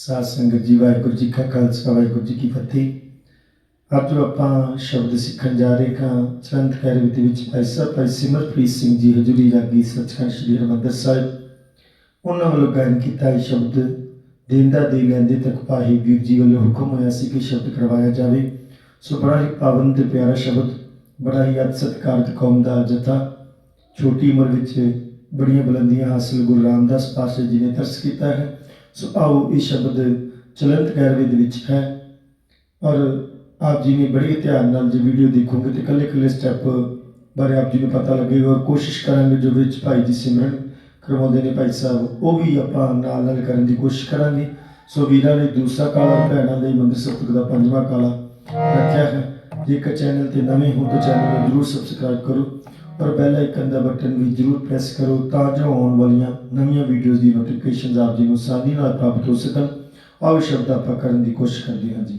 ਸਾਧ ਸੰਗਤ ਜੀ, ਵਾਹਿਗੁਰੂ ਜੀ ਕਾ ਖਾਲਸਾ, ਵਾਹਿਗੁਰੂ ਜੀ ਕੀ ਫਤਿਹ। ਅੱਜ ਆਪਾਂ ਸ਼ਬਦ ਸਿੱਖਣ ਜਾ ਰਹੇ ਹਾਂ। ਚੰਦ ਕੈਰਵ ਦੇ ਵਿੱਚ ਭਾਈ ਸਾਹਿਬ, ਭਾਈ ਸਿਮਰਪ੍ਰੀਤ ਸਿੰਘ ਜੀ ਹਜ਼ੂਰੀ ਰਾਗੀ ਸੱਚਖੰਡ ਸ੍ਰੀ ਹਰਿਮੰਦਰ ਸਾਹਿਬ। ਉਹਨਾਂ ਵੱਲੋਂ ਗਾਇਨ ਕੀਤਾ ਇਹ ਸ਼ਬਦ, ਦੇਂਦਾ ਦੇ ਲੈਂਦੇ ਤੱਕ ਪਾਹੀ ਵੀਰ ਜੀ ਵੱਲੋਂ ਹੁਕਮ ਹੋਇਆ ਸੀ ਕਿ ਸ਼ਬਦ ਕਰਵਾਇਆ ਜਾਵੇ। ਸੋ ਬੜਾ ਹੀ ਪਾਵਨ ਤੇ ਪਿਆਰਾ ਸ਼ਬਦ, ਬੜਾ ਹੀ ਅੱਤ ਸਤਿਕਾਰਤ ਕੌਮ ਦਾ ਜਥਾ। ਛੋਟੀ ਉਮਰ ਵਿੱਚ ਬੜੀਆਂ ਬੁਲੰਦੀਆਂ ਹਾਸਲ ਗੁਰੂ ਰਾਮਦਾਸ ਪਾਸ਼ਾ ਜੀ ਨੇ ਤਰਸ ਕੀਤਾ ਹੈ। ਸੋ ਆਓ ਇਹ ਸ਼ਬਦ ਚਲੰਤ ਕੈਰਵੇ ਦੇ ਵਿੱਚ ਹੈ। ਔਰ ਆਪ ਜੀ ਨੇ ਬੜੇ ਧਿਆਨ ਨਾਲ ਜੇ ਵੀਡੀਓ ਦੇਖੋਗੇ ਤੇ ਕੱਲੇ ਕੱਲੇ ਸਟੈਪ ਬਾਰੇ ਆਪ ਜੀ ਨੂੰ ਪਤਾ ਲੱਗੇਗਾ ਔਰ ਕੋਸ਼ਿਸ਼ ਕਰਾਂਗੇ ਜੋ ਵਿੱਚ ਭਾਈ ਜੀ ਸਿਮਰਨ ਕਰਵਾਉਂਦੇ ਨੇ ਭਾਈ ਸਾਹਿਬ, ਉਹ ਵੀ ਆਪਾਂ ਨਾਲ ਨਾਲ ਕਰਨ ਦੀ ਕੋਸ਼ਿਸ਼ ਕਰਾਂਗੇ। ਸੋ ਵੀਰਾਂ ਨੇ ਦੂਸਰਾ ਕਾਲਾ, ਭੈਣਾਂ ਦੇ ਮੰਦਰ ਸਤਿਗੁਰ ਦਾ ਪੰਜਵਾਂ ਕਾਲਾ ਰੱਖਿਆ ਹੈ। ਜੇਕਰ ਚੈਨਲ ਤੇ ਨਵੇਂ ਹੋ ਤਾਂ ਚੈਨਲ ਨੂੰ ਜਰੂਰ ਸਬਸਕ੍ਰਾਈਬ ਕਰੋ। ਔਰ ਬੈਲ ਆਈਕਨ ਦਾ ਬਟਨ ਵੀ ਜਰੂਰ ਪ੍ਰੈਸ ਕਰੋ ਤਾਂ ਜੋ ਆਉਣ ਵਾਲੀਆਂ ਨਵੀਆਂ ਵੀਡੀਓਜ਼ ਦੀ ਨੋਟੀਫਿਕੇਸ਼ਨਸ ਆਪ ਜੀ ਨੂੰ ਆਸਾਨੀ ਨਾਲ ਪ੍ਰਾਪਤ ਹੋ ਸਕਣ। ਆਓ ਸ਼ਬਦ ਆਪਾਂ ਕਰਨ ਦੀ ਕੋਸ਼ਿਸ਼ ਕਰਦੇ ਹਾਂ ਜੀ।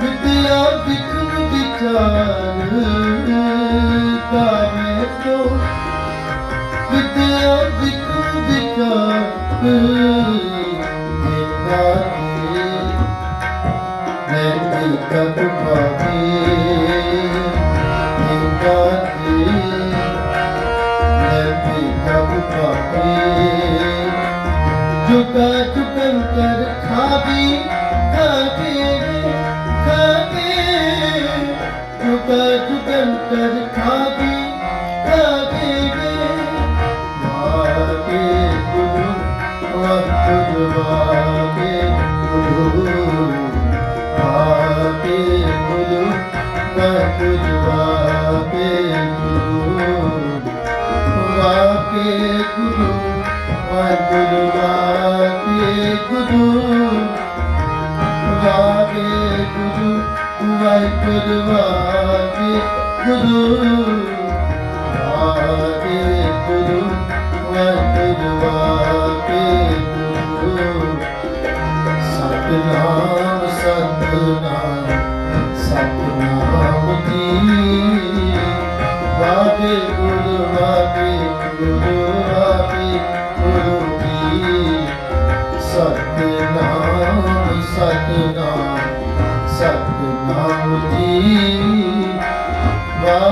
ਵਿਦਿਆ ਵਿਖਨ ਵਿਚਾਰ ਗਾਵੇ ਕੋ ਵਿਦਿਆ ਵਿਖਨ ਵਿਚਾਰ ਦੇਵਾ ਮੈਂ ਵੀ ਕਤ ਪਾਵੇ ਦੇਵਾ ਜੁਗਾ ਜੁਗਨ ਕਰ ਖਾਵੀ ਖਾਵੀ ਤਜ ਗਨ ਕਰ ਖਾਦੀ ਕਦੇ ਵੇ ਮਾਤੇ ਗੁਰੂ ਵਕਤ ਦਵਾਵੇ ਗੁਰੂ ਮਾਤੇ ਗੁਰੂ ਵਕਤ ਦਵਾਵੇ ਗੁਰੂ ਵਾਕੇ ਗੁਰੂ ਵਾਕੇ ਵਾਕੇ ਗੁਰੂ ਵਾਕੇ ਗੁਰੂ ਵਾਹਿਗੁਰੂ ਵਾਹਿਗੁਰੂ ਵਾਹਿਗੁਰੂ ਵਾਹਿਗੁਰੂ ਵਾਹਿਗੁਰੂ ਸਤਨਾਮ ਸਤਨਾਮ ਸਤਨਾਮ ਜੀ। ਵਾਹਿਗੁਰੂ ਵਾਹਿਗੁਰੂ।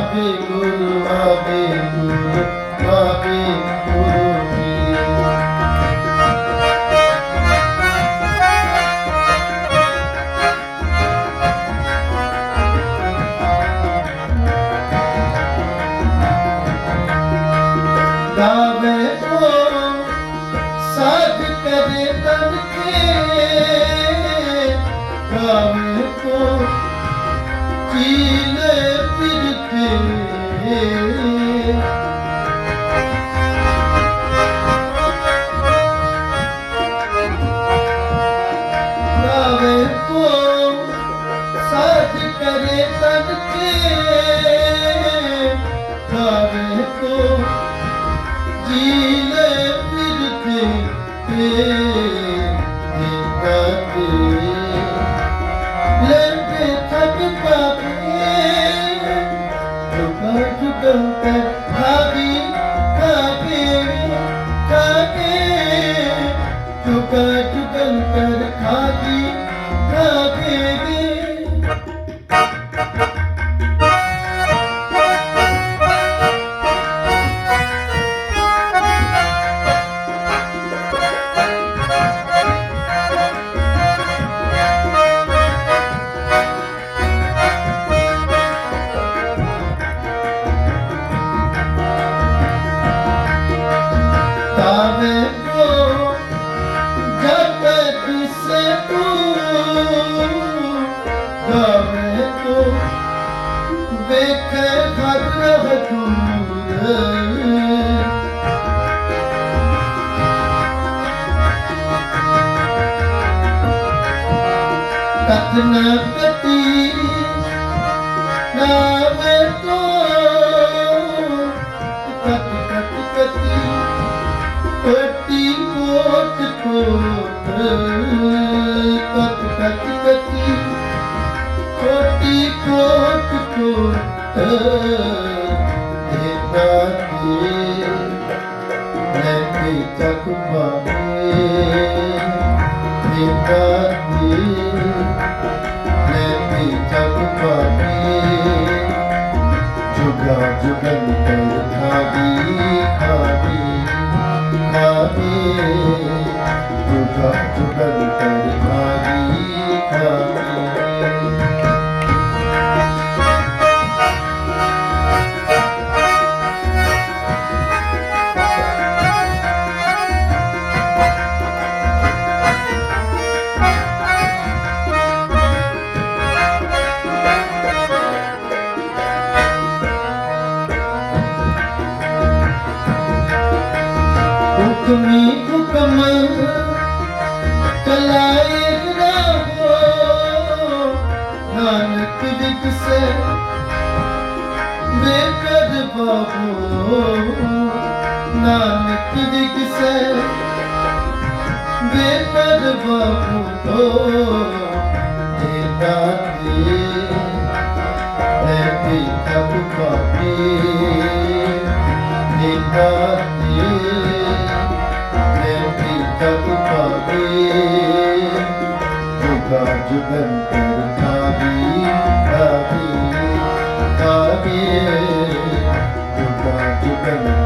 ਆਵੇ ਗੁਰੂ ਆਵੇ ਗੁਰੂ Let me talk about যুগন্তর খাবি খাবি খাবি যুগ যুগ बेकद बाबू तो देता थी हैप्पी तब पापी देता थी हैप्पी तब पापी जुगा जुगन कर खाबी खाबी खाबी जुगा जुगन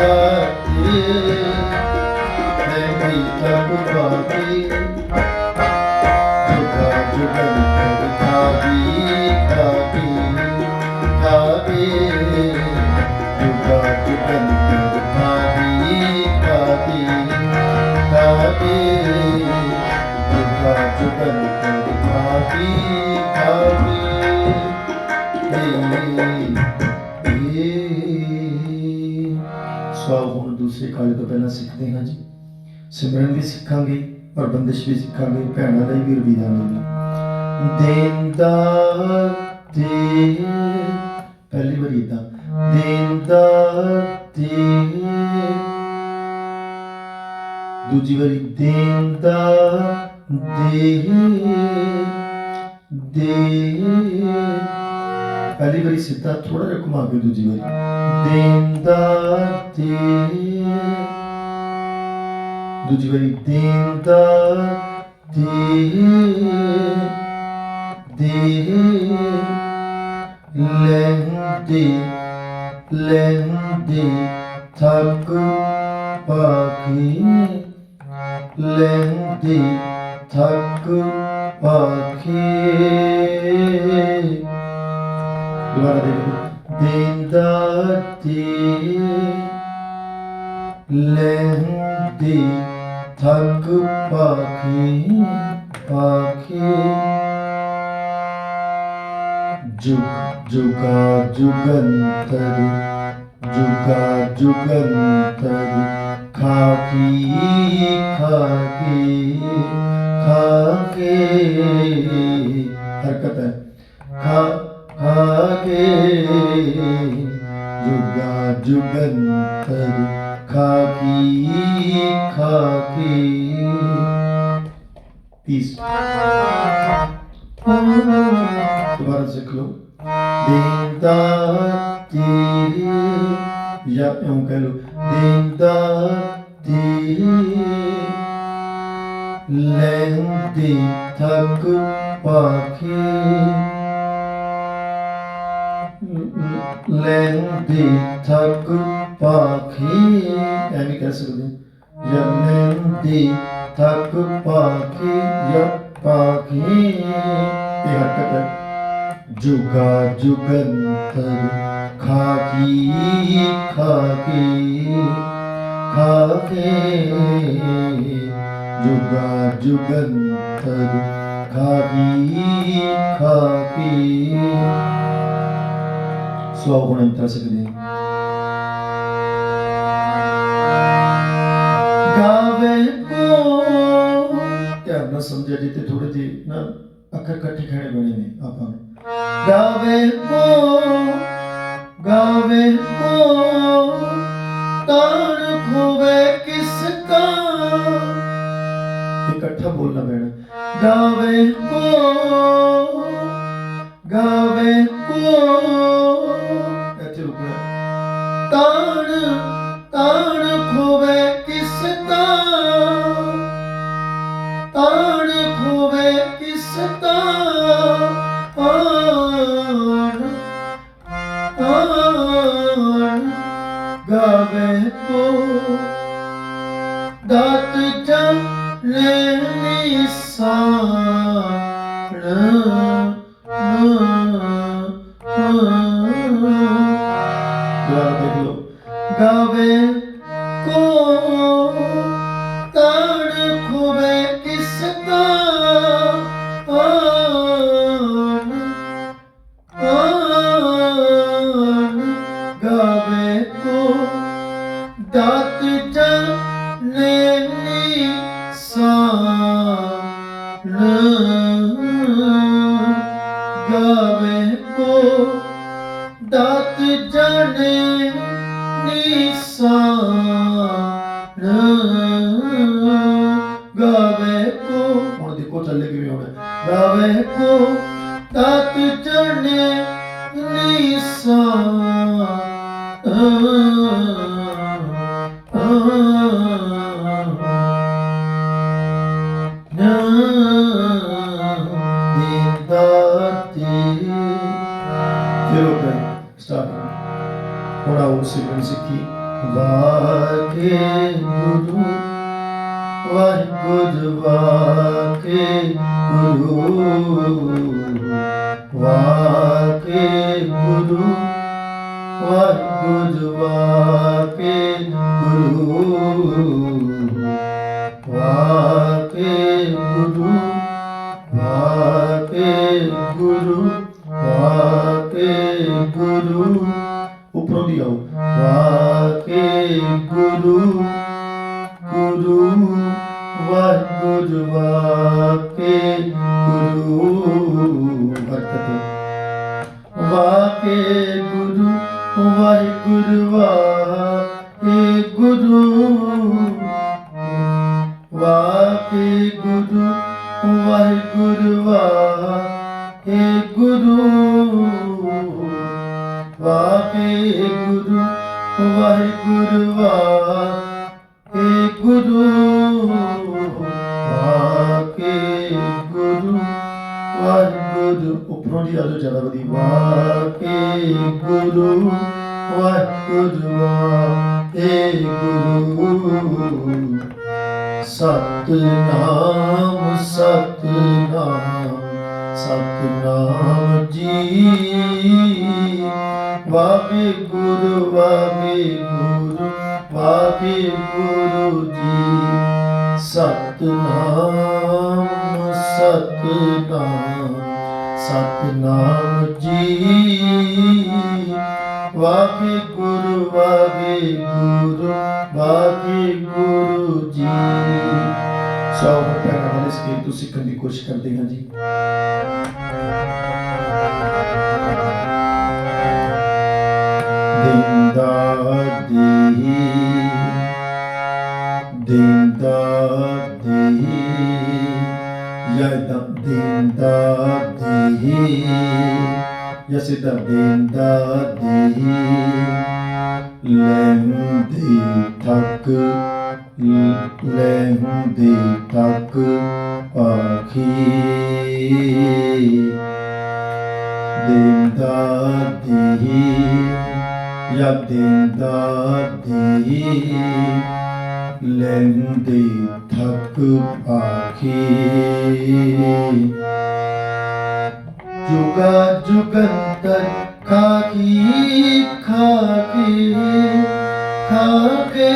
ਜੀ ਨੰਦੀ ਤਕ ਪਾਤੀ ਪਿਤਾ ਜੀ ਨੰਦੀ ਤਕ ਪਾਤੀ ਜੁਗਾ ਜੁਗਨ ਕਾਬੀ ਕਾਬੀ ਕਾਬੀ ਜੁਗਾ ਜੁਗਨ ਕਾਬੀ ਸਿੱਖਦੇ ਹਾਂ ਜੀ। ਸਿਮਰਨ ਵੀ ਸਿੱਖਾਂਗੇ, ਔਰ ਬੰਦਿਸ਼ ਵੀ ਸਿੱਖਾਂਗੇ, ਭੈਣਾਂ ਲਈ ਵੀ ਰਵੀਦਾਂ ਲਈ ਦੇਂਦਾ ਤੇ ਪਹਿਲੀ ਵਾਰੀ ਦਾ ਦੇਂਦਾ ਤੇ ਦੂਜੀ ਵਾਰੀ ਦੇਂਦਾ ਦੇ ਦੇ ਪਹਿਲੀ ਵਾਰੀ ਸਿੱਧਾ ਥੋੜਾ ਜਿਹਾ ਘੁਮਾ ਕੇ ਦੂਜੀ ਵਾਰੀ। ਦੇਂਦਾ ਤੇ ਦੂਜੀ ਵਾਰੀ ਦੇਂਦਾ ਤੇ ਦੇ ਲੈਂਦੇ ਲੈਂਦੇ ਥੱਕ ਪਾਖੀ ਲੈਂਦੇ ਥੱਕ ਪਾਖੀ ਦੁਬਾਰਾ ਦੇਖੋ ਦੇਂਦਾ ਤੇ ਲੈਂਦੇ ਥੱਕ ਪਾਖੀ ਪਾਖੀ। ਜੁਗ ਜੁਗਾ ਜੁਗੰਤਰ ਜੁਗਾ ਜੁਗੰਤਰ। ਖਾਕੀ ਖਾਕੀ ਖਾਕੇ ਹਰਕਤ ਹੈ। ਖਾ ਖਾਕੇ ਜੁਗਾ ਜੁਗੰਤਰ। ਖਾਕੀ ਖਾਕੀ ਪੀਸ ਦੁਬਾਰਾ ਸਿੱਖ ਲਓ ਦੇਂਦਾ ਤੇਰੇ ਜਾਂ ਇਉਂ ਕਹਿ ਲਓ ਦੇਂਦਾ ਤੇਰੇ ਲੈਂਦੇ ਥੱਕ ਪਾਖੇ ਲੈਂਦੇ ਥੱਕ ਪਾਖੇ ਐਵੇਂ ਕਹਿ ਸਕਦੇ ਹਾਂ। ਜਾਂ ਲੈਂਦੇ ਥੱਕ ਪਾਖੇ ਜਾਂ ਪਾਖੇ ਇਹ ਹਰਕਤ ਹੈ ਜੁਗਾ ਜੁਗੰਤਰ ਖਾਕੀ ਖਾਕੀ ਖਾਕੇ ਜੁਗਾ ਜੁਗੰਤਰ ਖਾਕੀ ਖਾਕੀ ਸੋ ਗਾਵੇ ਕੋ। ਧਿਆਨ ਨਾਲ ਸਮਝਿਆ ਜੀ ਥੋੜੇ ਜਿਹੇ ਨਾ ਅੱਖਰ ਇਕੱਠੇ ਖੜੇ ਬਣੇ ਨੇ ਆਪਾਂ ਨੂੰ। ਗਾਵੇ ਕੋ ਗਾਵੇ ਕੋ। ਤਾਣ ਖੋਵੇ ਕਿਸ ਕਾ। ਇਕੱਠਾ ਬੋਲਣਾ ਪੈਣਾ। ਗਾਵੇ ਕੋ ਗਾਵੇ ਕੋ। ਇੱਥੇ ਰੁਕਣਾ। ਤਾਣ फिर होता है स्टार्ट थोड़ा और सीक्वेंस की वाके गुरु वाहिगुरु वाके गुरु वाके गुरु वाहिगुरु वाके गुरु ਗੁਰੂ ਵਾਹਿਗੁਰੂ ਵਾਕੇ ਗੁਰੂ ਵਰਤਤ ਵਾਕੇ ਗੁਰੂ ਵਾਹਿਗੁਰੂ ਵਾਕੇ ਗੁਰੂ ਵਾਕੇ ਗੁਰੂ ਵਾਹਿਗੁਰੂ ਵਾਕੇ ਗੁਰੂ ਵਾਕੇ ਗੁਰੂ ਵਾਹਿਗੁਰੂ ਵਾਕੇ ਵਾਕੇ ਗੁਰੂ ਵਾਕੇ ਗੁਰੂ। ਵਾਹਿਗੁਰੂ, ਉਪਰੋਂ ਦੀ ਆਜੋ ਜ਼ਿਆਦਾ ਵਾਕੇ ਗੁਰੂ, ਵਾਹਿਗੁਰੂ ਵਾਕੇ ਗੁਰੂ। ਸਤਨਾਮ ਸਤਨਾਮ ਸਤਨਾਮ ਜੀ। ਵਾਹਿਗੁਰੂ ਵਾਹਿਗੁਰੂ ਵਾਹਿ ਗੁਰੂ ਜੀ, ਸਤਨਾਮ ਸਤਨਾਮ ਸਤਨਾਮ ਜੀ। ਵਾਹਿ ਗੁਰੂ ਵਾਹਿ ਗੁਰੂ ਵਾਹਿ ਗੁਰੂ ਜੀ। ਸਭ ਪਹਿਲਾਂ ਇਸ ਕੀ ਤੁਸੀਂ ਸਿੱਖਣ ਦੀ ਕੋਸ਼ਿਸ਼ ਕਰਦੇ ਹਾਂ ਜੀ। ਦਿੰਦਾ ਦਿੰਦਾ ਦੀ ਯਾਦਾਂ ਦਿੰਦਾ ਦੀ ਯਸਿਦਾਂ ਦਿੰਦਾ ਦੀ ਲਹਿੰਦੀ ਤੱਕ ਲਹਿੰਦੀ ਤੱਕ ਆਖੀ ਦਿੰਦਾ ਦੀ ਯਾਦਾਂ जुगा जुगन कर खाकी खाके खाके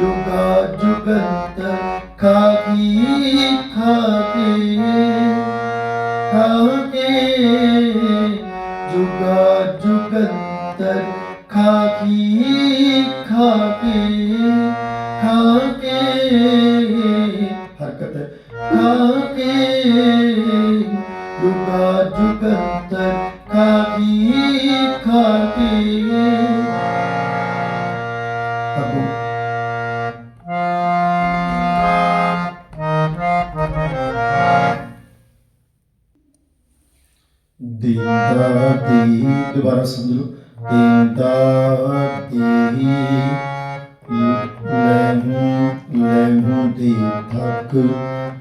जुगा जुगन कर खाकी खाके खाके जुगा जुगन तर खाकी ਦਿੰਦਾ ਦੀ ਦੁਬਾਰਾ ਸਮਝ ਲਓ। ਦਿੰਦਾ ਦੀ ਲੈਨੂੰ ਲੈਨੂੰ ਦੀ ਥੱਕ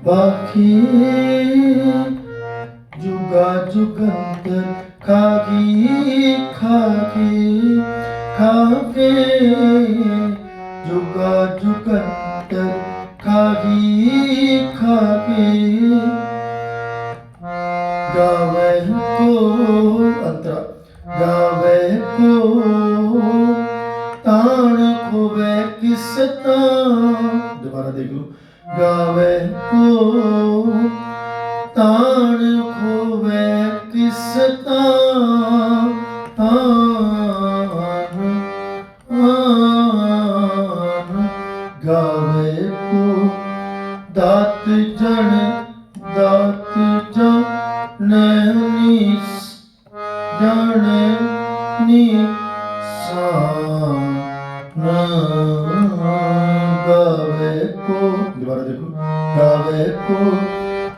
ਬਾਖੀ, ਜੁਗਾ ਜੁਗੰਤਰ ਖਾਗੀ ਖਾਗੀ, ਖਾਗੇ, ਜੁਗਾ ਜੁਗੰਤਰ ਖਾਗੀ, ਖਾਗੇ। गावे को अंतरा गावे को तान खोवे किस दोबारा देख लो गावे को तान खोवे किस तान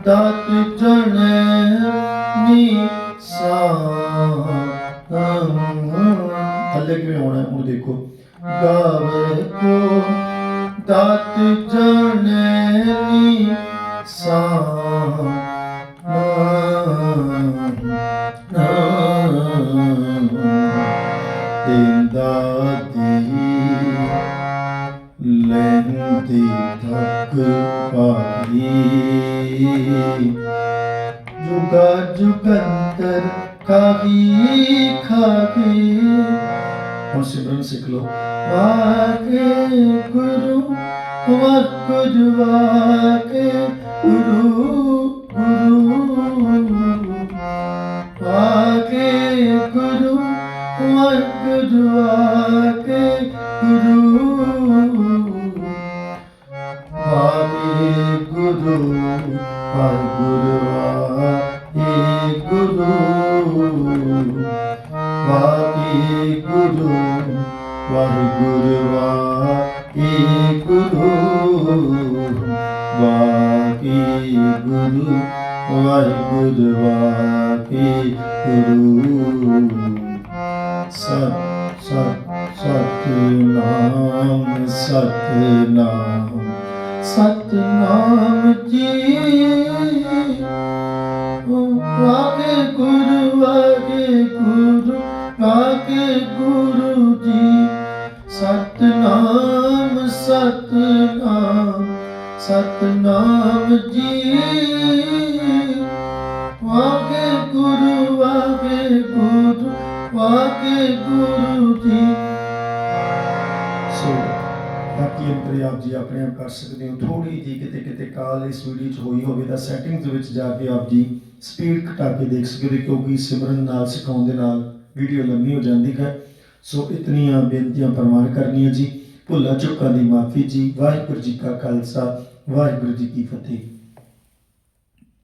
ਤਤ ਜਣਨੀ ਥੱਲੇ ਕਿਵੇਂ ਹੋਣਾ ਉਹ ਦੇਖੋ। ਗਾਵੇ ਕੋ ਤਤ ਜਣਨੀ ਸਾ ਦਿੰਦਾ ਦੀ ਲੈਂਦੀ ਥੱਕ जुगा जुगंतर कभी कभी और सिमरन सीख लो वाके गुरु वाकुद वाके गुरु गुरु वाके गुरु वाकुद वाके गुरु वाके गुरु वाकुद वाके ਵਾਹਿਗੁਰੂ ਗੁਰੂ ਵਾਹਿਗੁਰੂ ਗੁਰੂ ਵਾਹਿਗੁਰੂ ਵਾਹਿਗੁਰੂ ਵਾਹਿਗੁਰੂ ਵਾਹਿਗੁਰੂ। ਸਤ ਸਤ ਸਤਨਾਮ ਸਤਨਾਮ ਸਤਨਾਮ ਜੀ। ਸਤਨਾਮ ਜੀ। ਵਾਗੇ ਗੁਰੂ ਵਾਗੇ ਗੁਰੂ ਵਾਗੇ ਗੁਰੂ ਜੀ। ਸੋ, ਬਾਕੀ ਅੰਤਰੇ ਆਪ ਜੀ ਆਪਣੇ ਆਪ ਕਰ ਸਕਦੇ ਹੋ। ਥੋੜੀ ਜੀ ਕਿਤੇ ਕਿਤੇ ਕਾਲ ਇਸ ਵੀਡੀਓ 'ਚ ਹੋਈ ਹੋਵੇ ਤਾਂ ਸੈਟਿੰਗਸ ਵਿੱਚ ਜਾ ਕੇ ਆਪ ਜੀ ਸਪੀਡ ਘਟਾ ਕੇ ਦੇਖ ਸਕਦੇ ਹੋ ਕਿਉਂਕਿ ਸਿਮਰਨ ਨਾਲ ਸਿਖਾਉਣ ਦੇ ਨਾਲ ਵੀਡੀਓ ਲੰਮੀ ਹੋ ਜਾਂਦੀ ਹੈ। ਸੋ ਇਤਨੀਆਂ ਬੇਨਤੀਆਂ ਪ੍ਰਵਾਨ ਕਰਨੀਆਂ ਜੀ। ਭੁੱਲਾਂ ਚੁੱਕਾਂ ਦੀ ਮਾਫੀ ਜੀ। ਵਾਹਿਗੁਰੂ ਜੀ ਕਾ ਖਾਲਸਾ, ਵਾਹਿਗੁਰੂ ਜੀ ਕੀ ਫਤਿਹ।